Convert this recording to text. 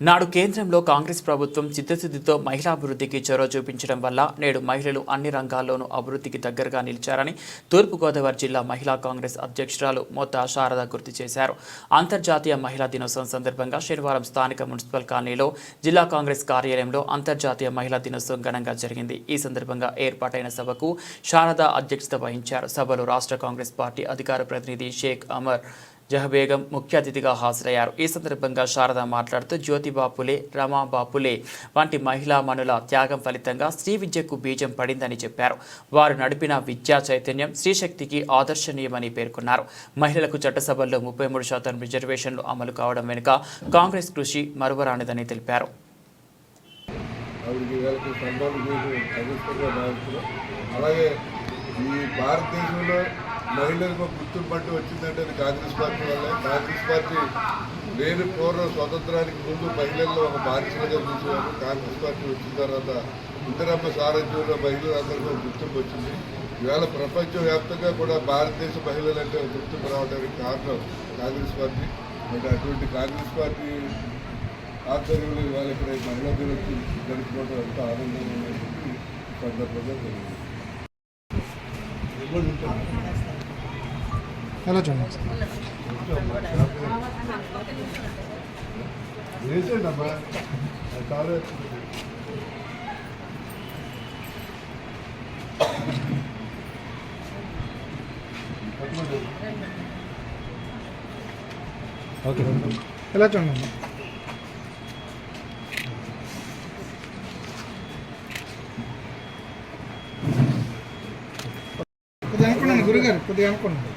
నాడు కేంద్రంలో కాంగ్రెస్ ప్రభుత్వం చిత్తశుద్ధితో మహిళాభివృద్ధికి చొరవ చూపించడం వల్ల నేడు మహిళలు అన్ని రంగాల్లోనూ అభివృద్ధికి దగ్గరగా నిలిచారని తూర్పుగోదావరి జిల్లా మహిళా కాంగ్రెస్ అధ్యక్షురాలు మొత్త శారద గుర్తు చేశారు. అంతర్జాతీయ మహిళా దినోత్సవం సందర్భంగా శనివారం స్థానిక మున్సిపల్ కాలనీలో జిల్లా కాంగ్రెస్ కార్యాలయంలో అంతర్జాతీయ మహిళా దినోత్సవం ఘనంగా జరిగింది. ఈ సందర్భంగా ఏర్పాటైన సభకు శారద అధ్యక్షత వహించారు. సభలో రాష్ట్ర కాంగ్రెస్ పార్టీ అధికార ప్రతినిధి షేక్ అమర్ జహబేగం ముఖ్య అతిథిగా హాజరయ్యారు. ఈ సందర్భంగా శారద మాట్లాడుతూ జ్యోతిబాపులే రమాబాపులే వంటి మహిళా మనుల త్యాగం ఫలితంగా స్త్రీ విద్యకు బీజం పడిందని చెప్పారు. వారు నడిపిన విద్యా చైతన్యం స్త్రీశక్తికి ఆదర్శనీయమని పేర్కొన్నారు. మహిళలకు చట్టసభల్లో ముప్పై మూడు శాతం రిజర్వేషన్లు అమలు కావడం వెనుక కాంగ్రెస్ కృషి మరువరానిదని తెలిపారు. అలాగే ఈ భారతదేశంలో మహిళలకు ఒక గుర్తింపు అంటూ వచ్చిందంటే అది కాంగ్రెస్ పార్టీ వల్లే. కాంగ్రెస్ పార్టీ నేను పూర్వ స్వతంత్రానికి ముందు మహిళల్లో ఒక బాధ్యతగా చూసేవారు. కాంగ్రెస్ పార్టీ వచ్చిన తర్వాత ఇందిరమ్మ సారథ్యంలో మహిళలందరికీ ఒక గుర్తింపు వచ్చింది. ఇవాళ ప్రపంచవ్యాప్తంగా కూడా భారతదేశ మహిళలంటే ఒక గుర్తింపు రావడానికి కారణం కాంగ్రెస్ పార్టీ. మరి అటువంటి కాంగ్రెస్ పార్టీ ఆధ్వర్యంలో ఇవాళ ఇక్కడ మహిళా దినోత్సవం జరుపుకోవడం ఎంతో ఆనందంగా ఉందని చెప్పి ఈ సందర్భంగా తెలియదు ఎలా చూడండి వేసేయండి అమ్మా అది చాలా ఓకే ఎలా చూడండి కొద్దిగా అనుకున్నాను గురుగారు కొద్దిగా అనుకున్నాను